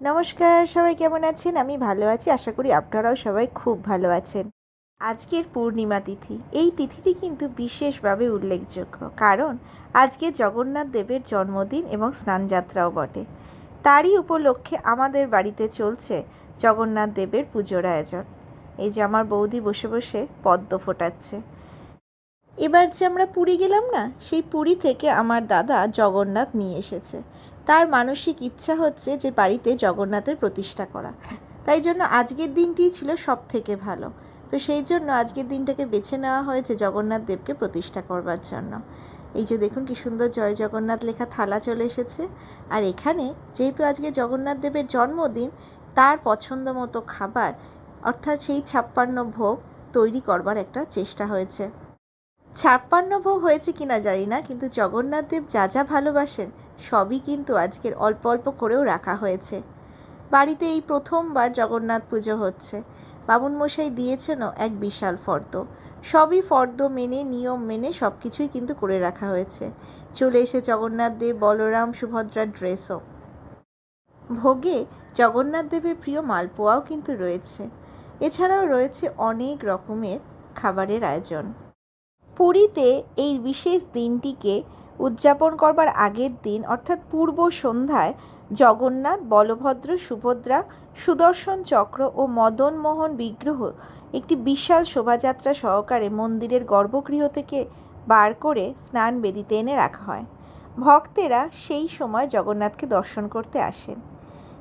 নমস্কার, সবাই কেমন আছেন? আমি ভালো আছি, আশা করি আপনারাও সবাই খুব ভালো আছেন। আজকের পূর্ণিমা তিথি, এই তিথিটি কিন্তু বিশেষভাবে উল্লেখযোগ্য। কারণ আজকে জগন্নাথ দেবের জন্মদিন এবং স্নানযাত্রাও বটে। তারই উপলক্ষে আমাদের বাড়িতে চলছে জগন্নাথ দেবের পুজোর আয়োজন। এই যে আমার বৌদি বসে বসে পদ্ম ফোটাচ্ছে। এবার যে আমরা পুরী গেলাম না, সেই পুরী থেকে আমার দাদা জগন্নাথ নিয়ে এসেছে। তার মানসিক ইচ্ছা হচ্ছে যে বাড়িতে জগন্নাথের প্রতিষ্ঠা করা। তাই জন্য আজকের দিনটি ছিল সব থেকে ভালো। তো সেই জন্য আজকের দিনটাকে বেছে নেওয়া হয়েছে জগন্নাথ দেবকে প্রতিষ্ঠা করবার জন্য। এই যে দেখুন কি সুন্দর জয় জগন্নাথ লেখা থালা চলে এসেছে। আর এখানে যেহেতু আজকে জগন্নাথ দেবের জন্মদিন, তার পছন্দ মতো খাবার, অর্থাৎ সেই ছাপ্পান্ন ভোগ তৈরি করবার একটা চেষ্টা হয়েছে। ছাপ্পান্ন ভোগ হয়েছে কিনা জানি না, কিন্তু জগন্নাথ দেব যা যা ভালোবাসেন সবই কিন্তু আজকের অল্প অল্প করেও রাখা হয়েছে। বাড়িতে এই প্রথমবার জগন্নাথ পুজো হচ্ছে। বামুন মশাই দিয়েছেনও এক বিশাল ফর্দ। সবই ফর্দ মেনে, নিয়ম মেনে সব কিছুই কিন্তু করে রাখা হয়েছে। চলে এসে জগন্নাথ দেব, বলরাম, সুভদ্রার ড্রেসও ভোগে জগন্নাথ দেবের প্রিয় মালপোয়াও কিন্তু রয়েছে। এছাড়াও রয়েছে অনেক রকমের খাবারের আয়োজন। পুরীতে এই বিশেষ দিনটিকে উদযাপন করবার আগের দিন, অর্থাৎ পূর্ব সন্ধ্যায়, জগন্নাথ, বলভদ্র, সুভদ্রা, সুদর্শন চক্র ও মদনমোহন বিগ্রহ একটি বিশাল শোভাযাত্রা সহকারে মন্দিরের গর্ভগৃহ থেকে বার করে স্নান বেদিতে এনে রাখা হয়। ভক্তেরা সেই সময় জগন্নাথকে দর্শন করতে আসেন।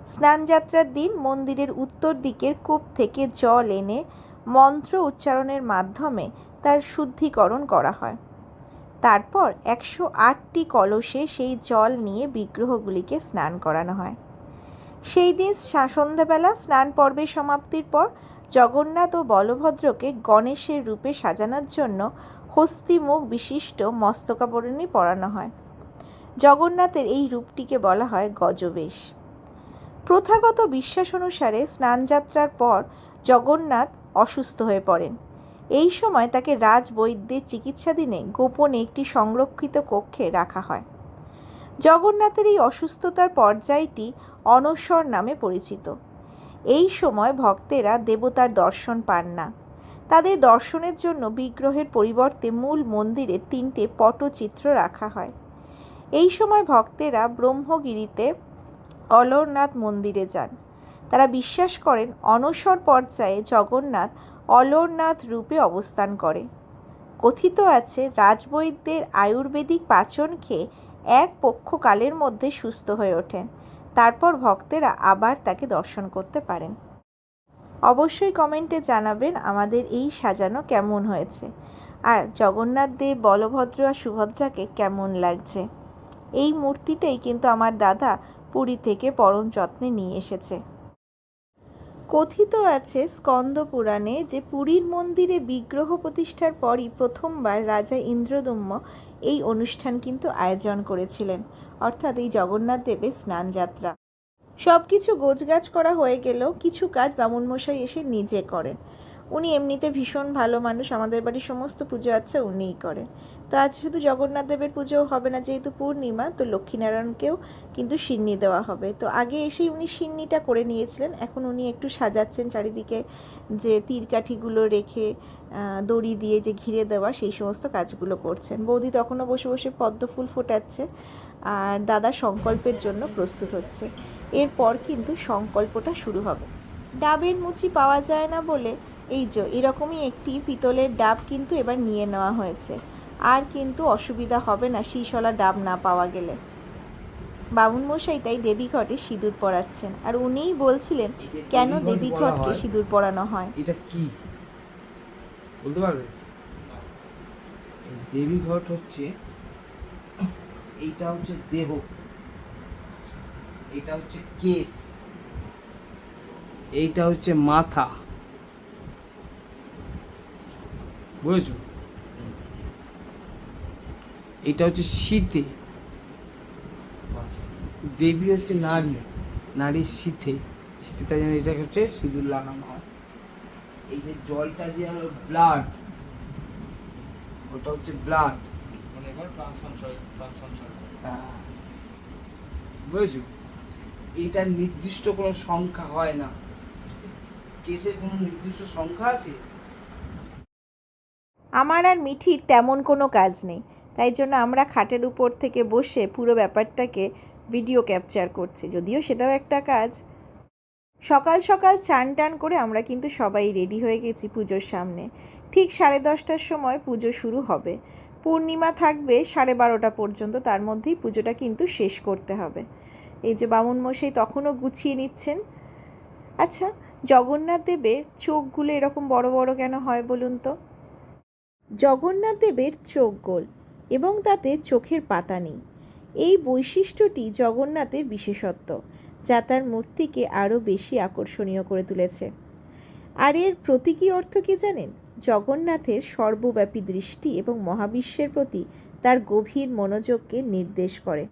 স্নানযাত্রার দিন মন্দিরের উত্তর দিকের কূপ থেকে জল এনে মন্ত্র উচ্চারণের মাধ্যমে তার শুদ্ধিকরণ করা হয়। তারপর একশো আটটি কলসে সেই জল নিয়ে বিগ্রহগুলিকে স্নান করানো হয়। সেই দিন সন্ধ্যাবেলা স্নান পর্বের সমাপ্তির পর জগন্নাথ ও বলভদ্রকে গণেশের রূপে সাজানোর জন্য হস্তিমুখ বিশিষ্ট মস্তকাবরণী পরানো হয়। জগন্নাথের এই রূপটিকে বলা হয় গজবেশ। প্রথাগত বিশ্বাস অনুসারে স্নানযাত্রার পর জগন্নাথ অসুস্থ হয়ে পড়েন। এই সময় তাকে রাজবৈদ্যের চিকিৎসাধীনে গোপনে একটি সংরক্ষিত কক্ষে রাখা হয়। জগন্নাথের এই অসুস্থতার পর্যায়টি অনস্বর নামে পরিচিত। এই সময় ভক্তেরা দেবতার দর্শন পান না। তাদের দর্শনের জন্য বিগ্রহের পরিবর্তে মূল মন্দিরে তিনটে পটচিত্র রাখা হয়। এই সময় ভক্তেরা ব্রহ্মগিরিতে অলরনাথ মন্দিরে যান। তারা বিশ্বাস করেন অনসর পর্যায়ে জগন্নাথ অলরনাথ রূপে অবস্থান করে। কথিত আছে, রাজবৈদ্যের আয়ুর্বেদিক পাচন খেয়ে এক পক্ষকালের মধ্যে সুস্থ হয়ে ওঠেন। তারপর ভক্তেরা আবার তাকে দর্শন করতে পারেন। অবশ্যই কমেন্টে জানাবেন আমাদের এই সাজানো কেমন হয়েছে। আর জগন্নাথ দেব, বলভদ্র আর সুভদ্রাকে কেমন লাগছে? এই মূর্তিটাই কিন্তু আমার দাদা পুরী থেকে পরম যত্নে নিয়ে এসেছে। কথিত আছে স্কন্দ পুরাণে যে পুরীর মন্দিরে বিগ্রহ প্রতিষ্ঠার পরই প্রথমবার রাজা ইন্দ্রদম্য এই অনুষ্ঠান কিন্তু আয়োজন করেছিলেন, অর্থাৎ এই জগন্নাথ দেবের স্নানযাত্রা সব কিছু গোছগাছ করা হয়ে গেলেও কিছু কাজ বামুনমশাই এসে নিজে করেন। উনি এমনিতে ভীষণ ভালো মানুষ, আমাদের বাড়ির সমস্ত পুজো আচ্ছা উনিই করেন। তো আজ শুধু জগন্নাথ দেবের পুজো হবে না, যেহেতু পূর্ণিমা, তো লক্ষ্মীনারায়ণকেও কিন্তু সিন্নি দেওয়া হবে। তো আগে এসেই উনি সিন্নিটা করে নিয়েছিলেন, এখন উনি একটু সাজাচ্ছেন চারিদিকে যে তীরকাঠিগুলো রেখে দড়ি দিয়ে যে ঘিরে দেওয়া, সেই সমস্ত কাজগুলো করছেন। বৌদি তখনও বসে বসে পদ্ম ফুল ফোটাচ্ছে আর দাদা সংকল্পের জন্য প্রস্তুত হচ্ছে। এরপর কিন্তু সংকল্পটা শুরু হবে। ডাবের মুচি পাওয়া যায় না বলে, এই যে, এরকমই একটি পিতলের ডাব কিন্তু এবার নিয়ে নেওয়া হয়েছে। আর কিন্তু অসুবিধা হবে না শীষলা ডাব না পাওয়া গেলে। বামুন মশাই তাই দেবী ঘটে সিঁদুর পরাচ্ছেন। আর উনিই বলছিলেন কেন দেবী ঘটকে সিঁদুর পরানো হয়? এটা কি? বলতে পারবে? এই দেবী ঘট হচ্ছে এইটা হচ্ছে দেহ। এটা হচ্ছে কেস এইটা হচ্ছে মাথা। বুঝেছ? এটা হচ্ছে শীতে। দেবী হচ্ছে নারী। নারীর শীতে। শীতে তাই জন্য এটা হচ্ছে সিঁদুর লাগানো হয়। এই যে জলটা দিয়ে হলো ব্লাড ওটা হচ্ছে ব্লাড মনে প্রাণ বুঝেছ? এটার নির্দিষ্ট কোনো সংখ্যা হয় না। কেসের কোনো নির্দিষ্ট সংখ্যা আছে? আমার আর মিঠির তেমন কোনো কাজ নেই। তাই জন্য আমরা খাটের উপর থেকে বসে পুরো ব্যাপারটাকে ভিডিও ক্যাপচার করছি, যদিও সেটাও একটা কাজ। সকাল সকাল চান টান করে আমরা কিন্তু সবাই রেডি হয়ে গেছি পুজোর সামনে। ঠিক সাড়ে দশটার সময় পুজো শুরু হবে। পূর্ণিমা থাকবে সাড়ে বারোটা পর্যন্ত, তার মধ্যেই পুজোটা কিন্তু শেষ করতে হবে। এই যে বামুন মশাই তখনও গুছিয়ে নিচ্ছেন। আচ্ছা জগন্নাথ দেবের চোখগুলো এরকম বড় বড় কেন হয় বলুন তো? জগন্নাথ দেবের চোখ গোল। এবং তাতে চোখের পাতা নেই। এই বৈশিষ্ট্যটি জগন্নাথের বিশেষত্ব, যা তার মূর্তিকে আরও বেশি আকর্ষণীয় করে তুলেছে। আর এর প্রতীকী অর্থ কি জানেন? জগন্নাথের সর্বব্যাপী দৃষ্টি এবং মহাবিশ্বের প্রতি তার গভীর মনোযোগকে নির্দেশ করে।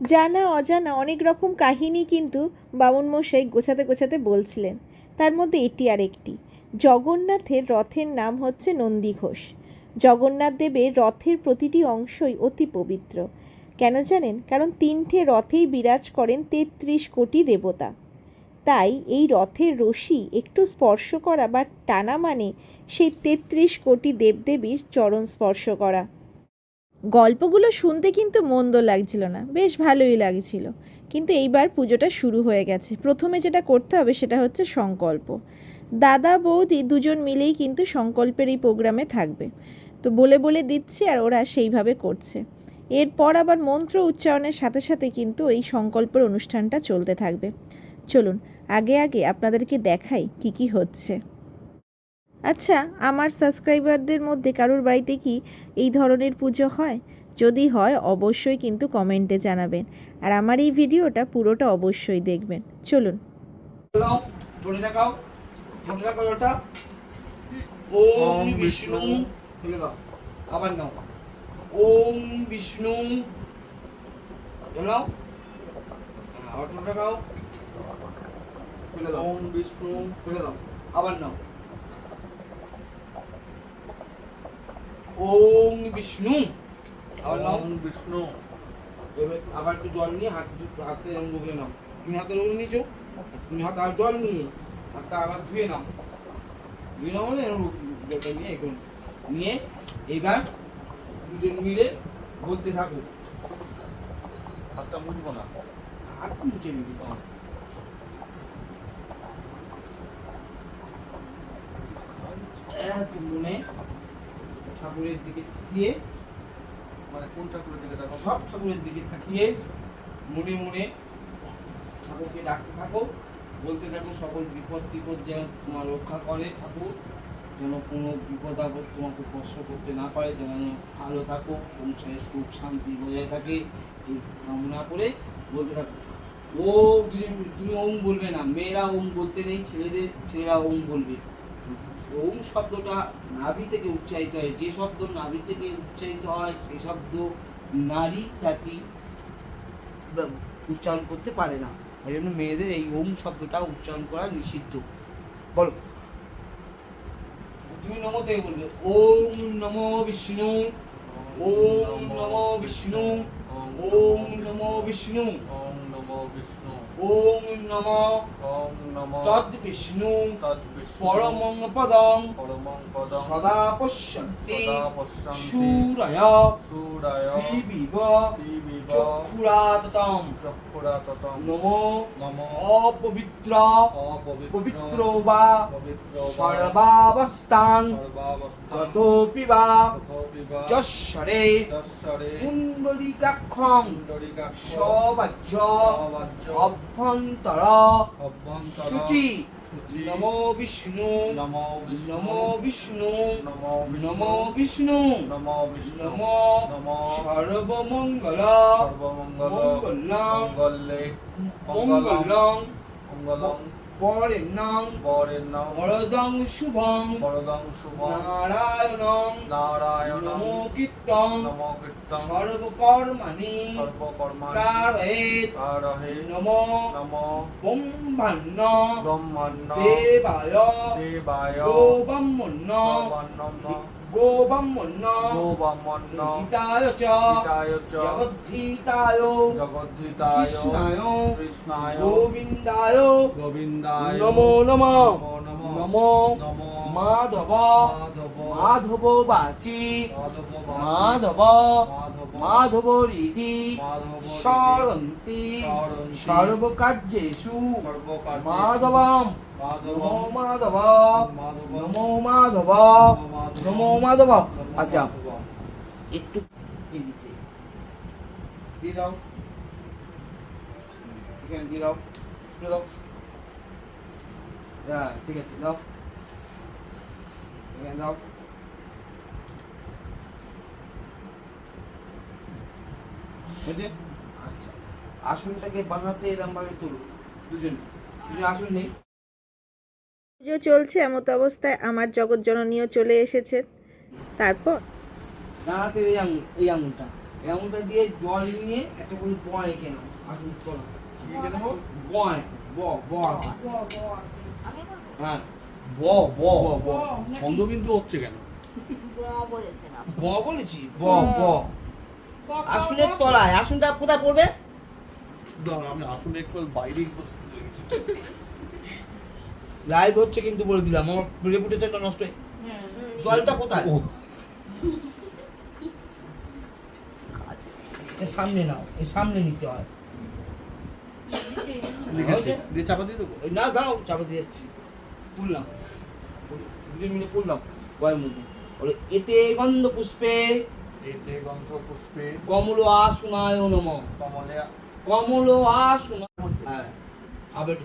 জানা অজানা অনেক রকম কাহিনী কিন্তু বামুন মশাই গোছাতে গোছাতে বলছিলেন। তার মধ্যে এটি আর একটি জগন্নাথের রথের নাম হচ্ছে নন্দী ঘোষ। জগন্নাথ দেবের রথের প্রতিটি অংশই অতি পবিত্র। কেন জানেন? কারণ তিনটে রথেই বিরাজ করেন তেত্রিশ কোটি দেবতা। তাই এই রথের রশি একটু স্পর্শ করা বা টানা মানে সেই তেত্রিশ কোটি দেবদেবীর চরণ স্পর্শ করা। গল্পগুলো শুনতে কিন্তু মন্দ লাগছিল না, বেশ ভালোই লাগছিল। কিন্তু এইবার পুজোটা শুরু হয়ে গেছে। প্রথমে যেটা করতে হবে সেটা হচ্ছে সংকল্প। দাদা, বৌদি দুজন মিলেই কিন্তু সংকল্পের এই প্রোগ্রামে থাকবে। তো বলে বলে দিচ্ছি আর ওরা সেইভাবে করছে। এরপর আবার মন্ত্র উচ্চারণের সাথে সাথে কিন্তু এই সংকল্পের অনুষ্ঠানটা চলতে থাকবে। চলুন আগে আগে আপনাদেরকে দেখাই কি কি হচ্ছে। আচ্ছা আমার সাবস্ক্রাইবারদের মধ্যে কারোর বাড়িতে কি এই ধরনের পুজো হয়? যদি হয় অবশ্যই কিন্তু কমেন্টে জানাবেন। আর আমার এই ভিডিওটা পুরোটা অবশ্যই দেখবেন। চলুন। ওম বিষ্ণু ফেলে দাও। আবার নাও। ওম বিষ্ণু। জোরে নাও হ্যাঁ, আবার জোরে দেখাও ফেলে দাও। ওম বিষ্ণু। ফেলে দাও। আবার নাও। ওম বিষ্ণু। আবার নাও। ওম বিষ্ণু। এবার আবার একটু জল নিয়ে হাত হাতে এরকম ডুবে নাও। তুমি হাতে ডুবে নিয়েছো? তুমি হাতে আর জল নিয়ে হাতটা আবার ধুয়ে নাও। ধুয়ে নাও মানে এরকম জলটা নিয়ে এখন নিয়ে এবার দুজন মিলে বলতে থাকো হাতটা মুছবো না? হাত মুছে নিবি তখন মনে ঠাকুরের দিকে তাকিয়ে মানে কোন ঠাকুরের দিকে দেখো সব ঠাকুরের দিকে তাকিয়ে মনে মনে ঠাকুরকে ডাকতে থাকো। বলতে থাকো সকল বিপদ টিপদ যেন তোমার রক্ষা করে ঠাকুর। যেন কোনো বিপদ আপদ তোমাকে কষ্ট করতে না পারে, যেন ভালো থাকো, সংসারে সুখ শান্তি বজায় থাকে, এই কামনা করে বলতে থাকো। ও তুমি ওম বলবে না, মেয়েরা ওম বলতে নেই, ছেলেদের, ছেলেরা ওম বলবে। ওম শব্দটা নাভি থেকে উচ্চারিত হয়, যে শব্দ নাভি থেকে উচ্চারিত হয় সেই শব্দ নারী জাতি উচ্চারণ করতে পারে না। ওই জন্য মেয়েদের এই ওম শব্দটা উচ্চারণ করা নিষিদ্ধ। বলো। তুমি নমো থেকে বলবে। ওম নমো বিষ্ণু, ওম নমো বিষ্ণু, ওম নমো বিষ্ণু। ওম নমো বিষ্ণু। ওম নমো ওম নমো তদ বিষ্ণু তদ বিষ্ণু পরমং পদং পরমং পদম সদা পশ্যন্তি সদা পশ্যন্তি শূরয় সুরায় দিবিব দিবিব চক্ষুরাততম চক্ষুরাততম নমো নমো অপবিত্র অপবিত্র পবিত্র বা পবিত্র সর্বাবস্থান সর্বাবস্থান ততোপি বা যশ্বরে কুণ্ডলিকাক্ষং সবাজ্য অভ্যন্তর শুচি নমো বিষ্ণু নমো বিষ্ণু নমো বিষ্ণু নমো বিষ্ণু নমো সর্বমঙ্গল মঙ্গলং মঙ্গলে মঙ্গলং মঙ্গলং পরেণং বরেণ্যং বরদং শুভং। বরদং শুভং। নারায়ণং। নারায়ণং। নমো কীর্তং নমো কীর্তং সর্বকর্মাণি। সর্বকর্মাণি। কারয়েত কারহে নমো। নমো। ব্রহ্মাণ্য ব্রহ্মণ্য দেবায়। দেবায়। গোব্রহ্মণ্য ব্রহ্মণ্য গো ব্রাহ্মণ্য গো ব্রাহ্মণ্য হিতায় চ হিতায় চ জগদ্ধিতায় জগদ্ধিতায় কৃষ্ণায় কৃষ্ণায় গোবিন্দায় গোবিন্দায় নমো নমঃ নমো নমো নমো মাধব মাধব মাধব বাচি মাধব মাধব মাধব রীতি সরন্তি সর্বকার্যেষু সর্বকার্যেষু মাধব নমো মাধব নমো মাধব নমো মাধব আচ্ছা একটু এদিকে দিয়ে দাও এখানে দিয়ে দাও ছুঁড়ে দাও হ্যাঁ ঠিক আছে দাও এখানে দাও হয়েছে আচ্ছা। আসনটাকে বানাতে এরকম ভাবে তুলো দুজন। দুজন আসন নেই। পুজো চলছে এমত অবস্থায় আমার জগৎ জননীও চলে এসেছেন তারপর? দাঁড়াতে এই আঙুল এই আঙুলটা। এই আঙুলটা দিয়ে জল নিয়ে একটা করে বয় এঁকে নাও। আসুন তোলা বয় ব ব হ্যাঁ। ব ব ব ব বন্ধ কিন্তু হচ্ছে কেন? ব বলেছি ব ব আসুনের তলায় আসুনটা কোথায় পড়বে? আমি আসলে একটু লেগেছি লাইভ হচ্ছে কিন্তু বলে দিলাম আমার রেপুটেশনটা নষ্ট হয়ে জলটা কোথায়? সামনে নাও এই সামনে নিতে হয়। দিয়ে চাপা দিয়ে দেবো? না দাও চাপা দিয়ে যাচ্ছি। পুললাম দুজন মিলে পুললাম বয়ের মধ্যে এতে গন্ধ পুষ্পে এতে গন্ধ পুষ্পে কমল আসুনায় নম কমলে কমল আসুনা হ্যাঁ। আবার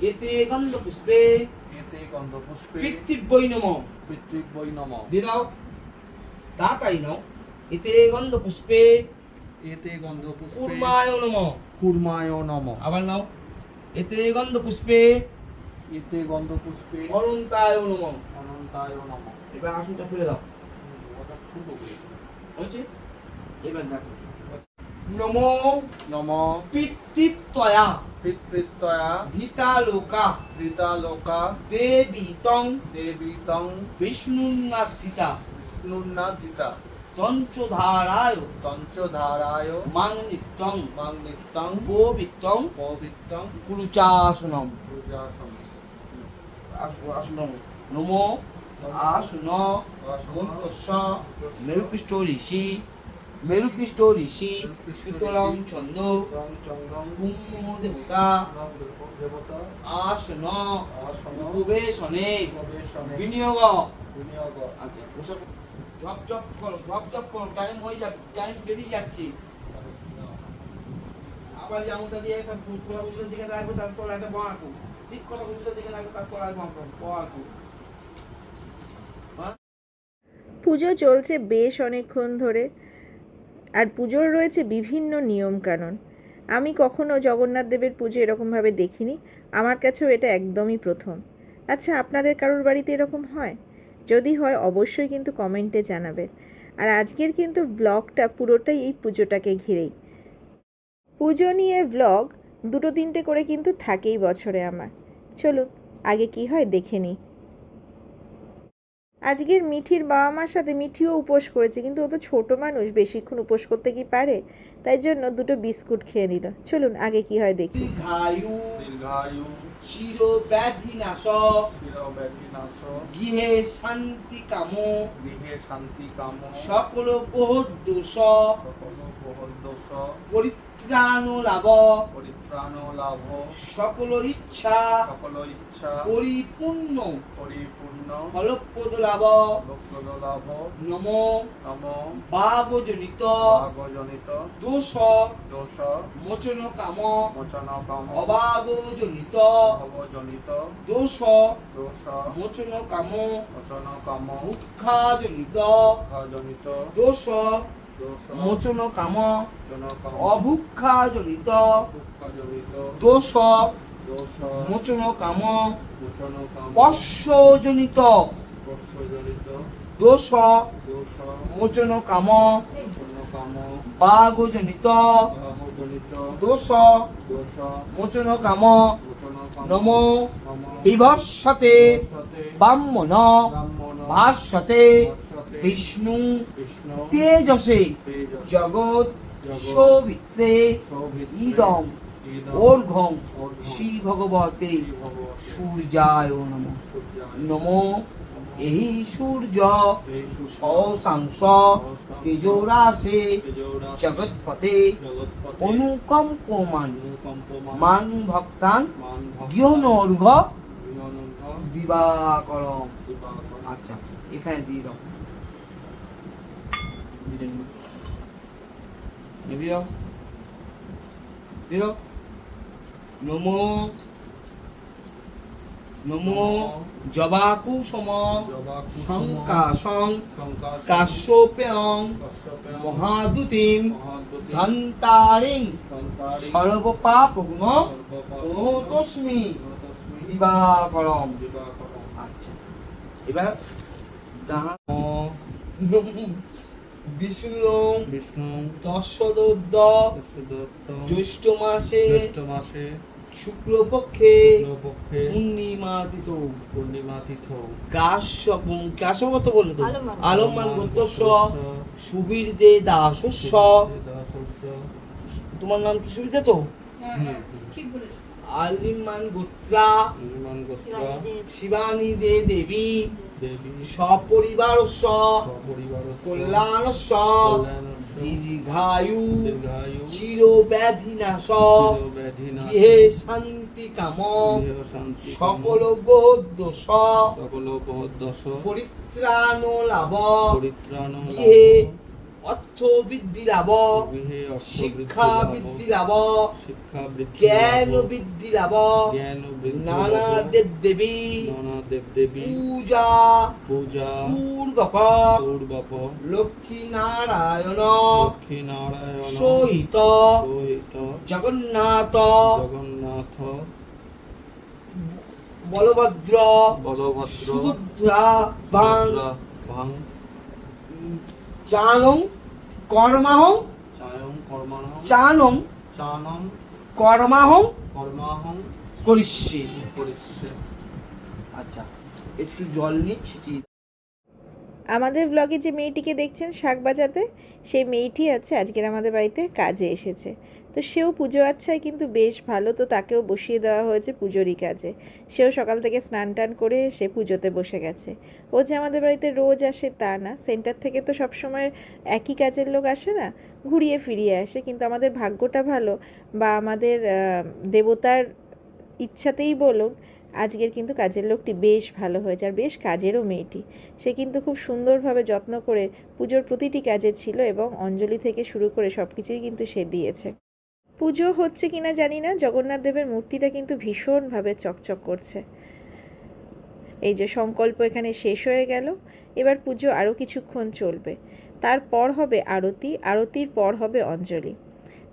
এতে গন্ধ পুষ্পে এতে গন্ধ পুষ্পে পিতৃবৈ নম বই নম দিয়ে দাও। তাড়াতাড়ি নাও। এতে গন্ধ পুষ্পে এতে গন্ধ পুষ্পে কুর্মায় নম কুর্মায় নম আবার নাও। এতে গন্ধ পুষ্পে এতে গন্ধ পুষ্পে অনন্তায় নম অনন্তায় নম এবার আসনটা ফেলে দাও। ছোট হয়েছে এবার দেখো। নমো নম। পিতৃত্বয়া। পিতৃত্বয়া। ধীতা লোকা ধৃতা লোকা দেবী তং দেবী তং তঞ্চধারায়। তঞ্চধারায়। মাং নিত্যং মাং নিত্যং গোবিত্তং পবিত্রং কুরুচাসনম। পূজাসন আসনম নমো। আসন মন্তস্য মেরুপৃষ্ঠ ঋষি মেরুপৃষ্ঠ ঋষি শীতলং ছন্দ চন্দন দেবতা আসন উপবেশনে বিনিয়োগ বিনিয়োগ আচ্ছা ওসব জপ জপ করো জপ জপ করো টাইম হয়ে যাবে টাইম বেরিয়ে যাচ্ছে আবার আঙুলটা দিয়ে একটা কথা বুঝলে যেখানে রাখবে তার তলায় একটা বাঁকো ঠিক কথা বুঝলে যেখানে রাখবে তার তলায় বাঁকো বাঁকো পুজো চলছে বেশ অনেকক্ষণ ধরে। আর পুজোর রয়েছে বিভিন্ন নিয়মকানুন। আমি কখনো জগন্নাথ দেবের পুজো এরকমভাবে দেখিনি। আমার কাছেও এটা একদমই প্রথম। আচ্ছা আপনাদের কারোর বাড়িতে এরকম হয়? যদি হয়, অবশ্যই কিন্তু কমেন্টে জানাবেন। আর আজকের কিন্তু ব্লগটা পুরোটাই এই পুজোটাকে ঘিরেই। পুজো নিয়ে ব্লগ দুটো তিনটে করে কিন্তু থাকেই বছরে আমার। চলুন, আগে কি হয় দেখে নিই। আজকের মিঠির বাবা মার সাথে মিঠিও উপোস করেছে, কিন্তু ও তো ছোটো মানুষ, বেশিক্ষণ উপোস করতে কি পারে? তাই জন্য দুটো বিস্কুট খেয়ে নিল। চলুন আগে কি হয় দেখি। দীর্ঘায়ু দীর্ঘায়ু। চির ব্যাধি নাশ চিরব্যাধি নাশ গৃহে শান্তি কাম গৃহে শান্তি কাম সকল দোষ। সকল প্রহর দোষ। পরিত্রাণ লাভ পরিত্রাণ লাভ সকল ইচ্ছা। সকল ইচ্ছা। পরিপূর্ণ। পরিপূর্ণ। ফলপ্রদ লাভ লোকপ্রদ লাভ নম। নম। ভাবজনিত। ভাগজনিত দোষ দোষ মোচন কাম মোচন কাম অভাবজনিত ভবজনিত দোষ দোষ মোচন কাম মোচন কাম দুঃখাজনিত ভাগজনিত দোষ দোষ মোচন কাম অভুক্ষাজনিত দুঃখজনিত দোষ মোচন কাম পশ্বজনিত দোষ মোচন কাম কাম দোষ, মোচন কাম, নম নম বিভৎসতে সতে ব্রাহ্মণ ভাস্বতে বিষ্ণু, তেজসে জগৎ শোভিত্রে ইদম ওর্ঘম শ্রী ভগবতে সূর্যায় নম। নমো এই সূর্য তেজোরাসে জগৎপতে জগৎপতে অনুকম্পমান মান ভক্তান ভক্ত গৃহনর্ঘ দিবাকর আচ্ছা এখানে দিয়ে দাও। দিয়ে দাও। দিয়ে দাও। নমো নমো জবাকু সম শঙ্কাশং কাশ্যপেয়ং মহাদুতিম ধন্তারিং সর্বপাপগ্ন তস্মি দিবাকরম। আচ্ছা এবার বিষ্ণু বিষ্ণু দশদোদ্দ দত্ত জ্যৈষ্ঠ মাসে জ্যৈষ্ঠ মাসে শুক্লপক্ষে শুক্লপক্ষে পূর্ণিমাদিত। পূর্ণিমা তিথ কাশ্যপ কাশ্যপত বলে তো? আলমান। আলমান সুবীর দে দাসস্য তোমার নাম কি সুবিধা তো? ঠিক বলেছ। আলিমান গোত্রা। হনুমান গোত্র। শিবানী দে দেবী। দেবী। সপরিবারস্য সপরিবার কল্যাণস্য দীর্ঘায়ু দীর্ঘায়ু চিরব্যাধিনাশ চিরব্যাধিনাশ গৃহে শান্তি কাম সকল গোদোষ সকল বহদ্দশ পরিত্রাণ লাভ পরিত্রাণ গৃহে অর্থ বৃদ্ধি লাভ শিক্ষা বৃদ্ধি লাভ শিক্ষা জ্ঞান বৃদ্ধি লাভ জ্ঞান নানা দেব দেবী নানা দেব দেবী পূজা পূজা পূর্বক পূর্বক লক্ষ্মী নারায়ণ লক্ষ্মী নারায়ণ সহিত সহিত জগন্নাথ জগন্নাথ বলভদ্র বলভদ্র সুভদ্রা বাং ভদ্রা, ভাং চানং কর্মাহং চানম চানং চানং কর্মাহং কর্মাহং করিষ্যে। করিষ্যে। আচ্ছা একটু জল নিয়ে ছিটিয়ে আমাদের ব্লগে যে মেয়েটিকে দেখছেন শাক বাজাতে সেই মেয়েটি আছে আজকের আমাদের বাড়িতে কাজে এসেছে। তো সেও পুজো আচ্ছায় কিন্তু বেশ ভালো, তো তাকেও বসিয়ে দেওয়া হয়েছে পুজোরই কাজে। সেও সকাল থেকে স্নান টান করে সে পুজোতে বসে গেছে। ও যে আমাদের বাড়িতে রোজ আসে তা না। সেন্টার থেকে তো সবসময় একই কাজের লোক আসে না, ঘুরিয়ে ফিরিয়ে আসে। কিন্তু আমাদের ভাগ্যটা ভালো বা আমাদের দেবতার ইচ্ছাতেই বলুন, আজকের কিন্তু কাজের লোকটি বেশ ভালো হয়েছে আর বেশ কাজেরও মেয়েটি। সে কিন্তু খুব সুন্দরভাবে যত্ন করে পুজোর প্রতিটি কাজে ছিল এবং অঞ্জলি থেকে শুরু করে সব কিছুই কিন্তু সে দিয়েছে। পুজো হচ্ছে কিনা জানি না। জগন্নাথ দেবের মূর্তিটা কিন্তু ভীষণভাবে চকচক করছে। এই যে সংকল্প এখানে শেষ হয়ে গেল। এবার পুজো আরও কিছুক্ষণ চলবে। তারপর হবে আরতি। আরতির পর হবে অঞ্জলি।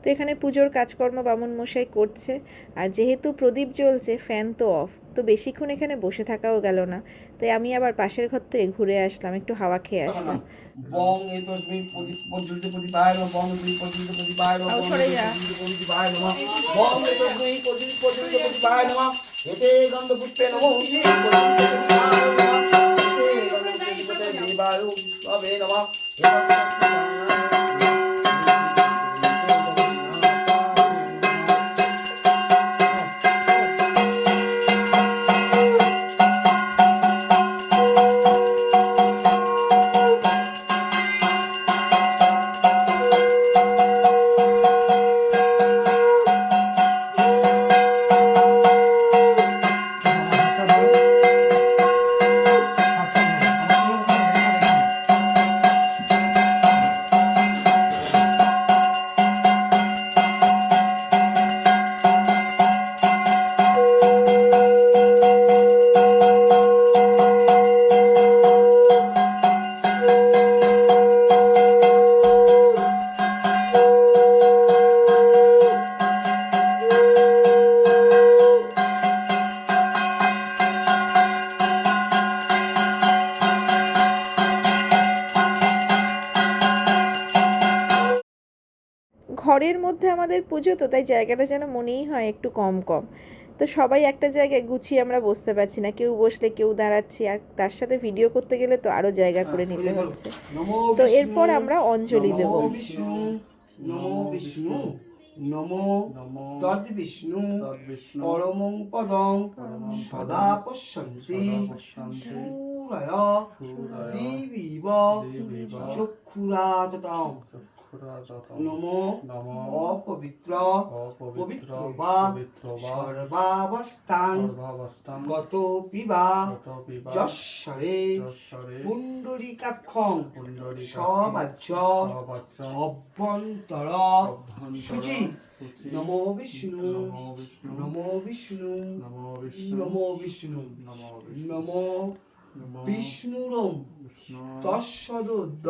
তো এখানে পুজোর কাজকর্ম বামুন মশাই করছে। আর যেহেতু প্রদীপ জ্বলছে ফ্যান তো অফ তো বেশিক্ষণ এখানে বসে থাকাও গেল না। তাই আমি আবার পাশের ঘর থেকে ঘুরে আসলাম একটু হাওয়া খেয়ে আসলাম। বং বং বং নমঃ বং নমঃ এতে গন্ধপুষ্পে নমঃ দেবায় সবে নমঃ আমাদের পুজো তো তাই জায়গাটা যেন মনেই হয় একটু কম কম। তো সবাই একটা জায়গায় গুছিয়ে আমরা বসতে পারছি না কেউ বসলে কেউ দাঁড়াচ্ছি আর তার সাথে ভিডিও করতে গেলে তো আরও জায়গা করে নিতে হচ্ছে। তো এরপর আমরা অঞ্জলি দেব। নমো বিষ্ণু নমো বিষ্ণু নমো নমো তদ বিষ্ণু পরমং পদং সদা পশ্যন্তি সুরায় দিবিব নমো নমো অপবিত্র পবিত্র বা সর্বাবস্থান। সর্বাবস্থান। গত পিবা যশ্বরে যশ্বরে। পুণ্ডরিকাক্ষং। পুণ্ডরীকাক্ষং। অভ্যন্তর। শুচি নমো বিষ্ণু নমো বিষ্ণু। নমো বিষ্ণু। নমো বিষ্ণু। নমো বিষ্ণু। নমো বিষ্ণু। নমো নমো বিষ্ণুরম। বিষ্ণু তৎসদোদ্দ।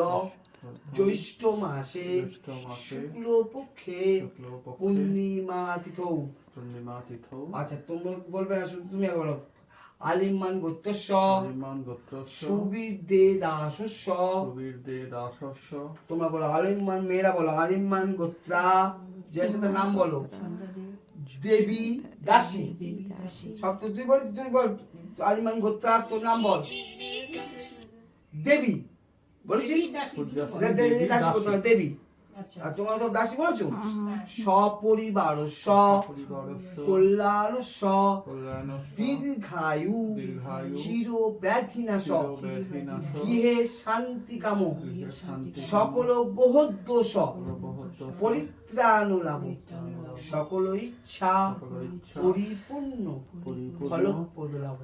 জ্যৈষ্ঠ মাসে শুক্লপক্ষে শুক্লপক্ষে পূর্ণিমা তিথৌ পূর্ণিমা তিথৌ আচ্ছা তোমরা বলবে না শুধু তুমি একবার বলো। আলিমান গোত্রস্য পরিমাণ গোত্রস্য সুবীর দে দাসস্য। কবির দে দাসস্য। তোমরা বলো আলিমান মেয়েরা বলো আলিমান গোত্রা। যে সাথে নাম বলো। দেবী দাসী। সব তো তুই বল তুই বল আলিমান গোত্রা তোর নাম বল। দেবী। বলেছিস? সূর্যাস্ত দে- দে- দেবী দাসী দাসী। বলতে হবে, দেবী আর তোমরা সব দাসী বলেছ? সপরিবার স কল্যাণ স। দীর্ঘায়ু দীর্ঘায়ু চির ব্যাধিনাশ চিরব্যাধিনাশ গৃহে শান্তি কাম। সকল সর্বহত্য পরিত্রাণ লাভ সকল ইচ্ছা পরিপূর্ণ পরিপূর্ণ ফলপ্রদ লাভ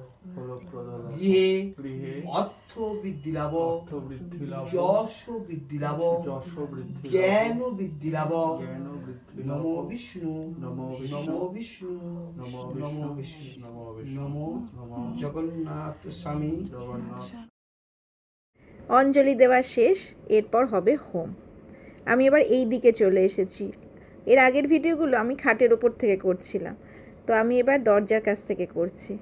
গৃহে গৃহে অর্থ বৃদ্ধি লাভ অর্থ বৃদ্ধি লাভ যশ বৃদ্ধি লাভ যশ বৃদ্ধি জ্ঞান বৃদ্ধি লাভ জ্ঞান বৃদ্ধি লাভ। বিষ্ণু নমো বিষ্ণু নমো বিষ্ণু নমো নমো বিষ্ণু। নমো বিষ্ণু নমো নমো জগন্নাথ স্বামী। জগন্নাথ। অঞ্জলি দেওয়া শেষ এরপর হবে হোম। আমি এবার এই দিকে চলে এসেছি। এর আগের ভিডিওগুলো আমি খাটের ওপর থেকে করছিলাম। তো আমি এবার দরজার কাছ থেকে করছি।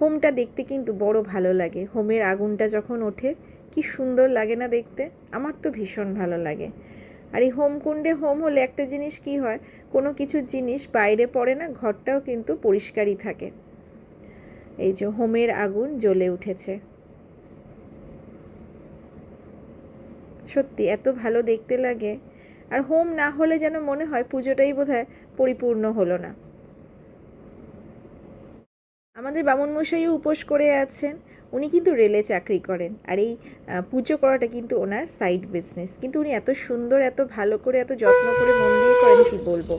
হোমটা দেখতে কিন্তু বড় ভালো লাগে। হোমের আগুনটা যখন ওঠে, কি সুন্দর লাগে না দেখতে? আমার তো ভীষণ ভালো লাগে। আর এই হোমকুণ্ডে হোম হলে একটা জিনিস কি হয়? কোনো কিছু জিনিস বাইরে পড়ে না, ঘরটাও কিন্তু পরিষ্কারই থাকে। এই যে হোমের আগুন জ্বলে উঠেছে। সত্যি এত ভালো দেখতে লাগে। আর হোম না হলে যেন মনে হয় পুজোটাই বোধহয় পরিপূর্ণ হলো না। আমাদের বামুন মশাইও উপোস করে আছেন, উনি কিন্তু রেলে চাকরি করেন, আর এই পুজো করাটা কিন্তু ওনার সাইড বিজনেস কিন্তু উনি এত সুন্দর, এত ভালো করে, এত যত্ন করে মন দিয়ে করেন, কি বলব?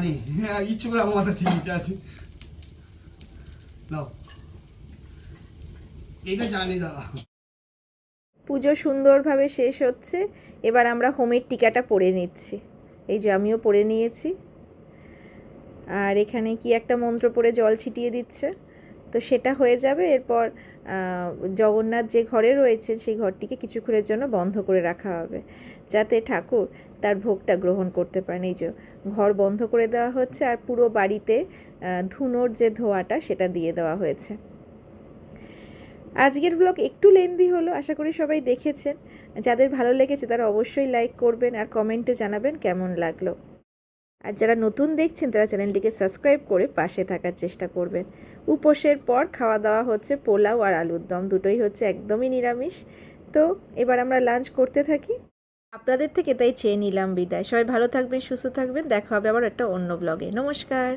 জানি ইচ্ছে করে আমার মাথা ঠিক আছে নাও এটা জানি দাদা পুজো সুন্দরভাবে শেষ হচ্ছে। এবার আমরা হোমের টিকাটা পরে নিচ্ছি। এই যে আমিও পরে নিয়েছি। আর এখানে কি একটা মন্ত্র পড়ে জল ছিটিয়ে দিচ্ছে। তো সেটা হয়ে যাবে। এরপর জগন্নাথ যে ঘরে রয়েছে সেই ঘরটিকে কিছুক্ষণের জন্য বন্ধ করে রাখা হবে, যাতে ঠাকুর তার ভোগটা গ্রহণ করতে পারেন। এই যে ঘর বন্ধ করে দেওয়া হচ্ছে আর পুরো বাড়িতে ধুনোর যে ধোয়াটা সেটা দিয়ে দেওয়া হয়েছে। আজকের ব্লগ একটু লেন্দি হলো, আশা করি সবাই দেখেছেন। যাদের ভালো লেগেছে তারা অবশ্যই লাইক করবেন আর কমেন্টে জানাবেন কেমন লাগল। আর যারা নতুন দেখছেন তারা চ্যানেলটিকে সাবস্ক্রাইব করে পাশে থাকার চেষ্টা করবেন। উপোসের পর খাওয়া দাওয়া হচ্ছে পোলাও আর আলুর দম। দুটোই হচ্ছে একদমই নিরামিষ। তো এবার আমরা লাঞ্চ করতে থাকি। আপনাদের থেকে তাই চেয়ে নিলাম বিদায়। সবাই ভালো থাকবেন, সুস্থ থাকবেন। দেখা হবে আবার একটা অন্য ব্লগে নমস্কার।